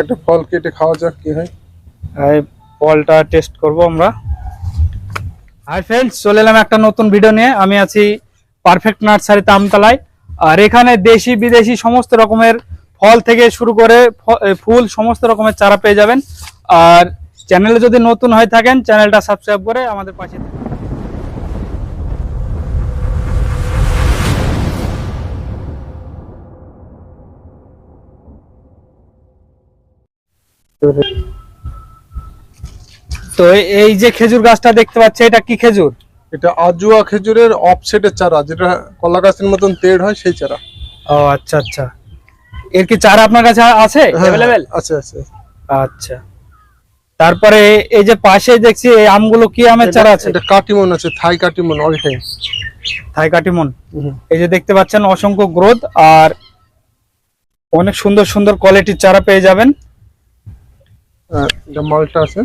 একটা ফল কেটে খাওয়া যাক, কি হয়। এই ফলটা টেস্ট করব আমরা। হাই ফ্রেন্ডস চলে এলাম একটা নতুন ভিডিও নিয়ে। আমি আছি পারফেক্ট নার্সারি তামতলায়। আর এখানে দেশি, বিদেশি সমস্ত রকমের ফল থেকে শুরু করে ফুল, সমস্ত রকমের চারা পেয়ে যাবেন। আর চ্যানেলে যদি নতুন হয়ে থাকেন চ্যানেলটা সাবস্ক্রাইব করে আমাদের পাশে থাকুন। তো এই- যে খেজুর গাছটা দেখতে পাচ্ছি এটা কি খেজুর? এটা আজুয়া খেজুরের অফসেটের চারা যেটা কলা গাছের মতন তেড় হয় সেই চারা। ও আচ্ছা আচ্ছা। এর কি চারা আপনার কাছে আছে? হ্যাঁ, অ্যাভেলেবেল আছে আছে আচ্ছা। তারপরে এই যে পাশে দেখছি এই আমগুলো কি আমের চারা আছে? এটা কাটিমন আছে Thai Katimon all time Thai Katimon? এই যে দেখতে পাচ্ছেন অসংখ্য গ্রোথ আর অনেক সুন্দর সুন্দর কোয়ালিটির চারা পেয়ে যাবেন। এটা মালটা আছে।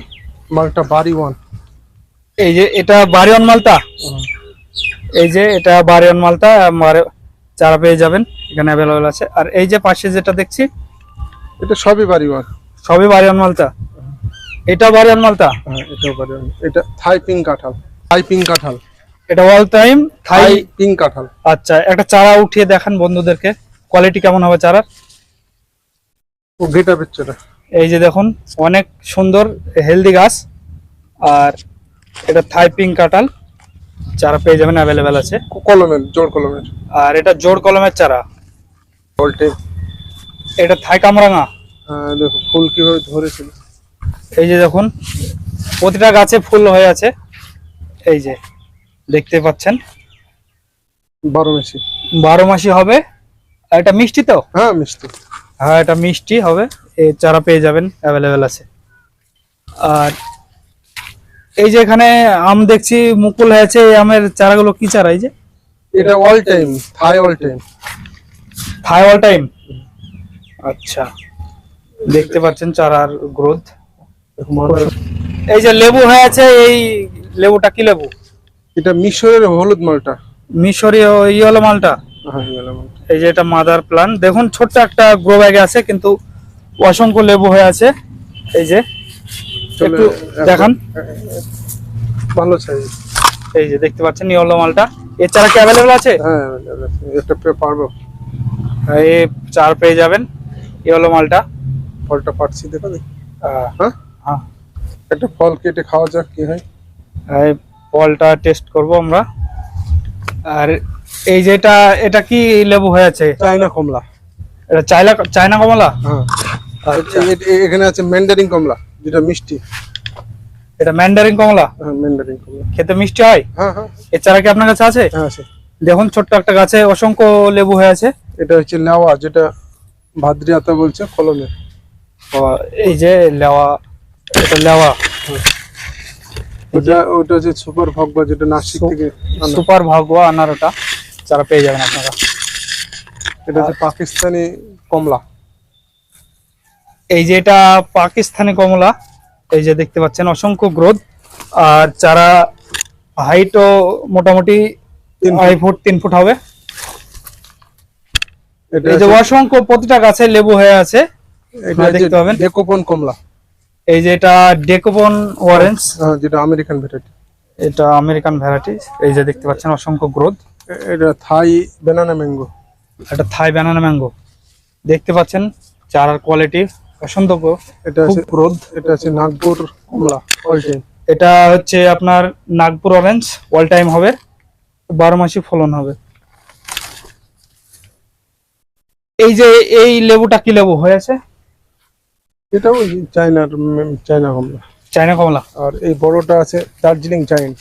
মালটা বাড়ি ওয়ান। এই যে এটা বারিয়ন মালটা? এই যে এটা বারিয়ন মালটা মারে- চারা পেয়ে যাবেন এখানে অ্যাভেলেবেল আছে। আর এই যে পাশে যেটা দেখছি এটা সবই বাড়ি ওয়ান। সবই বারিয়ন মালটা? এটা বারিয়ন মালটা? হ্যাঁ এটাও বাড়ি ওয়ান। এটা থাই পিঙ্ক কাঁঠাল। থাই পিঙ্ক কাঁঠাল। এটা অল টাইম থাই পিঙ্ক কাঁঠাল। আচ্ছা একটা চারা উঠিয়ে দেখান বন্ধুদেরকে। কোয়ালিটি কেমন হবে চারার? ও গেটা বেচারা এই যে দেখুন অনেক সুন্দর হেলদি গাছ। আর এটা থাই পিঙ্ক কাঁঠাল চারা পেয়ে যাবেন অ্যাভেলেবেল আছে। কলমের জোর কলমের। আর এটা জোর কলমের চারা। অল এটা থাই কামরাঙা। দেখো ফুল কীভাবে ধরেছিল। এই যে দেখুন প্রতিটা গাছে ফুল হয়ে আছে। এই যে দেখতে পাচ্ছেন। বারো মেশি বারো মাসি হবে। এটা মিষ্টি তো? হ্যাঁ মিষ্টি। হ্যাঁ এটা মিষ্টি হবে। এই চারা পেয়ে যাবেন অ্যাভেলেবেল আছে। আর এই যে এখানে আম দেখছি মুকুল হয়েছে এই আমের চারাগুলো কি চারা এই যে? এটা all time Thai all time Thai all time আচ্ছা দেখতে পাচ্ছেন চারার গ্রোথ এই যে লেবু হয়ে আছে এই লেবুটা কি লেবু? এটা মিশরের হলুদ মালটা। মিশরীয় ইয়েলো মালটা ইয়েলো মালটা? এই যে এটা মাদার প্লান দেখুন ছোট্ট একটা গ্রো ব্যাগে আছে কিন্তু অসংখ্য লেবু হয়ে আছে। এই যে একটু দেখান। ভালো সাইজ এই যে দেখতে পাচ্ছেন ইয়েলো মালটা। এর চারা কি অ্যাভেলেবল আছে? হ্যাঁ একটা পে পারব। এই চার পেয়ে যাবেন ইয়েলো মালটা। ফলটা পাচ্ছি দেখো দেখি। হ্যাঁ? হ্যাঁ। একটা ফল কেটে খাওয়া যাক কি হয়। এই ফলটা টেস্ট করব আমরা। আর এই যেটা এটা এটা কি লেবু হয়ে আছে? চাইনা কমলা। এটা চাইনা চাইনা কমলা? হ্যাঁ। এখানে আছে ম্যান্ডারিন কমলা যেটা মিষ্টি। এটা ম্যান্ডারিন কমলা? হ্যাঁ ম্যান্ডারিন কমলা। খেতে মিষ্টি হয়? হ্যাঁ হ্যাঁ। এর চারা কি আপনার কাছে আছে? হ্যাঁ আছে। দেখুন ছোট্ট একটা গাছে অসংখ্য লেবু হয়ে আছে। এটা হচ্ছে লেওয়া যেটা ভাদ্রি আতা বলছে কলমে। এই যে লেওয়া এটা লেওয়া। ওটা ওটা হচ্ছে সুপার ভগবা যেটা নাসিক থেকে সুপার ভাগোয়া আনার ওটা। চারা পেয়ে যাবেন আপনারা। এটা হচ্ছে পাকিস্তানি কমলা। এই যে এটা পাকিস্তানি কমলা এই যে দেখতে পাচ্ছেন অসংখ্য গ্রোথ। আর চারা হাইটও মোটামুটি আড়াই ফুট। তিন ফুট হবে। এই যে অসংখ্য প্রতিটা গাছে লেবু হয়ে আছে। দেখতে পাবেন। ডেকোপন কমলা। এই যে এটা ডেকোবন অরেঞ্জ হ্যাঁ যেটা আমেরিকান ভ্যারাইটি। এটা আমেরিকান ভ্যারাইটি। এই যে দেখতে পাচ্ছেন অসংখ্য গ্রোথ। এটা থাই বেনানা ম্যাঙ্গো এটা থাই ব্যানানা ম্যাঙ্গো দেখতে পাচ্ছেন চারার কোয়ালিটি অসংখ্য এটা খুব আছে গ্রোথ এটা আছে নাগপুর কমলা অল টাইম এটা হচ্ছে আপনার নাগপুর অরেঞ্জ অল টাইম হবে। বারো মাসই ফলন হবে। এই যে এই লেবুটা কি লেবু হয়েছে এটা ওই চায়নার চায়না কমলা। চাইনা কমলা। আর এই বড়টা আছে দার্জিলিং জায়েন্ট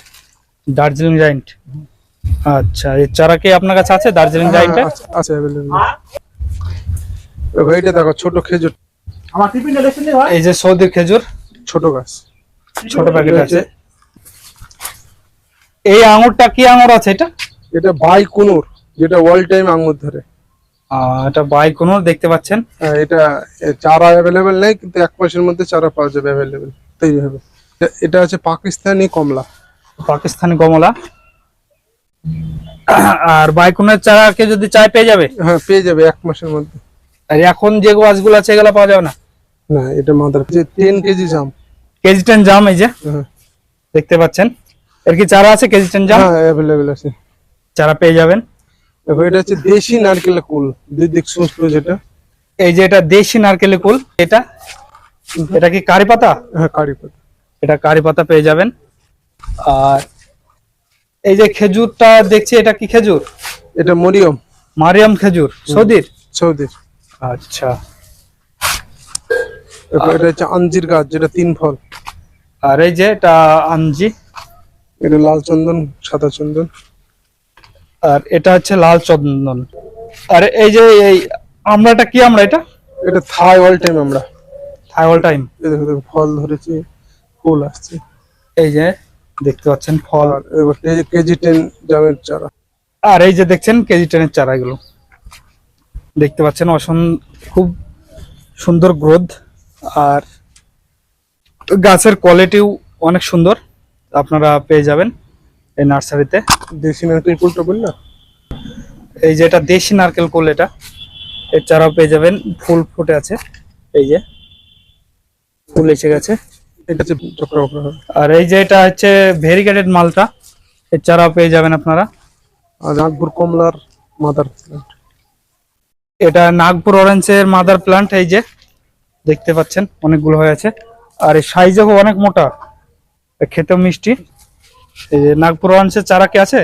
দার্জিলিং জাইন্ট আচ্ছা এই চারা কি আপনার কাছে আছে? দার্জিলিং জাইন্টটা আছে- আছে অ্যাভেলেবল এইটা দেখো ছোট খেজুর। এই যে সৌদির খেজুর ছোট গাছ। ছোট প্যাকেট আছে এই আঙুরটা কি আঙুর আছে এটা? এটা বাই কুনুর যেটা অল টাইম আঙুর ধরে। আহ, এটা বাইকুনুর দেখতে পাচ্ছেন। হ্যাঁ, এটা চারা অ্যাভেলেবেল নেই কিন্তু এক মাসের মধ্যে চারা পাওয়া যাবে অ্যাভেলেবেল তৈরি হবে। এটা- এটা আছে পাকিস্তানি কমলা। পাকিস্তানি কমলা। আর বাইকুনের চারাকে যদি চাই পেয়ে যাবে? হ্যাঁ পেয়ে যাবে এক মাসের মধ্যে। আর এখন যে গাছগুলো আছে এগুলো পাওয়া যাবে না? না এটা মাদার যে টেন কেজি জাম। কেজি টেন জাম এই যে? হ্যাঁ। দেখতে পাচ্ছেন। এর কি চারা আছে কেজি টেন জাম? হ্যাঁ অ্যাভেলেবেল আছে। চারা পেয়ে যাবেন। এবার এটা হচ্ছে দেশি নারকেলের কুল। দুই দিক সুস্থ যেটা। এই যে এটা দেশি নারকেলের কুল এটা? এটা কি কারি পাতা? হ্যাঁ কারি পাতা। এটা কারি পাতা পেয়ে যাবেন। আর এই যে খেজুরটা দেখছি এটা কি খেজুর? এটা মরিয়ম। মারিয়াম খেজুর সৌদির? সৌদির। আচ্ছা। এটা হচ্ছে আঞ্জির গাছ যেটা তিন ফল। আর এই যে এটা আঞ্জি। এটা লাল চন্দন সাদা চন্দন। আর এটা হচ্ছে লাল চন্দন। আর এই যে এই আমরাটা কি আমরা এটা? এটা থাই অল টাইম আমরা থাই অল টাইম। ফল ধরেছে ফুল আসছে। এই যে দেখতে পাচ্ছেন ফল। কেজি টেন জামের চারা। আর এই যে দেখছেন কেজি টেনের চারা এগুলো দেখতে পাচ্ছেন অসন খুব সুন্দর গ্রোথ। আর গাছের কোয়ালিটিও অনেক সুন্দর। আপনারা পেয়ে যাবেন এই নার্সারিতে। দেশি নারকেল কুলটা বললা এই যে এটা দেশি নারকেল কুল এটা। এর চারাও পেয়ে যাবেন। ফুল ফুটে আছে। এই যে ফুল এসে গেছে। এটা হচ্ছে চক্র আর এই যে এটা হচ্ছে ভেরিগেটেড মালটা এর চারাও পেয়ে যাবেন আপনারা। আর নাগপুর কমলার মাদার প্লান্ট এটা নাগপুর অরেঞ্জের মাদার প্লান্ট এই যে দেখতে পাচ্ছেন অনেকগুলো হয়ে আছে। আর এই সাইজও অনেক মোটা এ খেতেও মিষ্টি। এই যে নাগপুর অরেঞ্জের চারা কি আছে?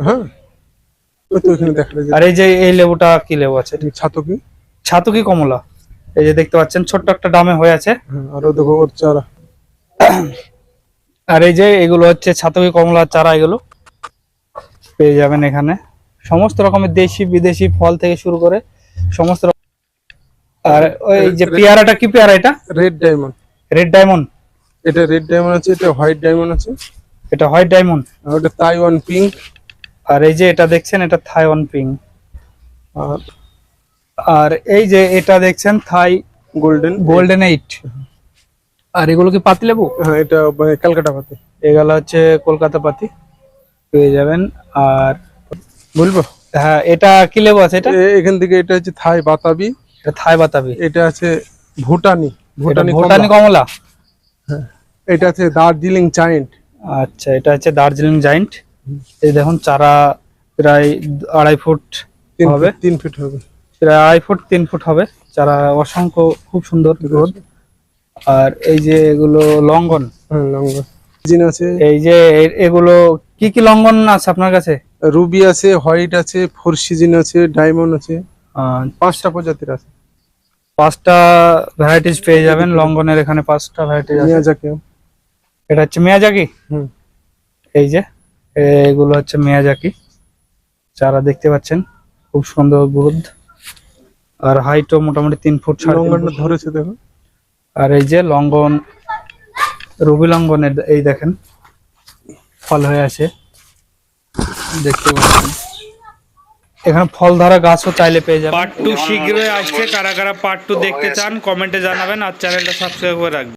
হ্যাঁ আর এই যে এই লেবুটা কি লেবু আছে? ছাতকি ছাতুকি কমলা? এই যে দেখতে পাচ্ছেন ছোট্ট একটা ডামে হয়ে আছে। হ্যাঁ আরও দেখো ওর চারা। আর এই যে এগুলো হচ্ছে ছাতুকি কমলার চারা এগুলো। পেয়ে যাবেন এখানে। সমস্ত রকমের দেশি বিদেশি ফল থেকে শুরু করে সমস্ত আর ওই যে পেয়ারাটা কি পেয়ারা এটা? Red diamond. Red diamond. এটা রেড ডায়মন্ড আছে এটা হোয়াইট ডায়মন্ড আছে। এটা হোয়াইট ডায়মন্ড। আর ওটা তাইওয়ান পিঙ্ক। আর এই যে এটা দেখছেন এটা থাইওয়ান পিঙ্ক। আর আর এই যে এটা দেখছেন থাই গোল্ডেন। Golden eight. আর এগুলো কি পাতি লেবু? হ্যাঁ এটা মানে ক্যালকাটা পাতি। এগুলো হচ্ছে কলকাতা পাতি। পেয়ে যাবেন। আর বলব? হ্যাঁ এটা কি লেবু আছে এটা? এখান থেকে এটা হচ্ছে থাই বাতাবি। এটা থাই বাতাবি। এটা আছে ভুটানি। ভুটানি ভুটানি কমলা। কমলা এটা আছে দার্জিলিং চাইন্ট আচ্ছা এটা হচ্ছে দার্জিলিং জাইন্ট এই দেখুন চারা প্রায় আড়াই ফুট হবে। তিন ফিট হবে। প্রায় আড়াই ফুট তিন ফুট হবে। চারা অসংখ্য খুব সুন্দর গ্রোথ আর এই যে এগুলো লঙ্ঘন। হ্যাঁ লঙ্গা জিন আছে। এই যে এগুলো কি কি লঙ্ঘন আছে আপনার কাছে? রুবি আছে হোয়াইট আছে ফোর সিজন আছে ডায়মন্ড আছে পাঁচটা প্রজাতির আছে। পাঁচটা ভ্যারাইটিস পেয়ে যাবেন লঙ্ঘনের এখানে পাঁচটা ভ্যারাইটিস আছে। মিয়াজাকি। এটা হচ্ছে মেয়াজাকি? হুম। এই যে এগুলো হচ্ছে মেয়াজাকি। চারা দেখতে পাচ্ছেন খুব সুন্দর গ্রোথ আর হাইটও মোটামুটি তিন ফুট সাড়ে। ধরেছে দেখো। আর এই যে লঙ্ঘন, রবি লঙ্ঘনের এই দেখেন, ফল হয়ে আছে। দেখতে পাচ্ছেন। এখানে ফল ধরা গাছও চাইলে পেয়ে যাবেন। পার্ট টু, শীঘ্রই আসছে। কারা কারা পার্ট টু দেখতে চান, কমেন্টে জানাবেন আর চ্যানেলটা সাবস্ক্রাইব করে রাখবেন।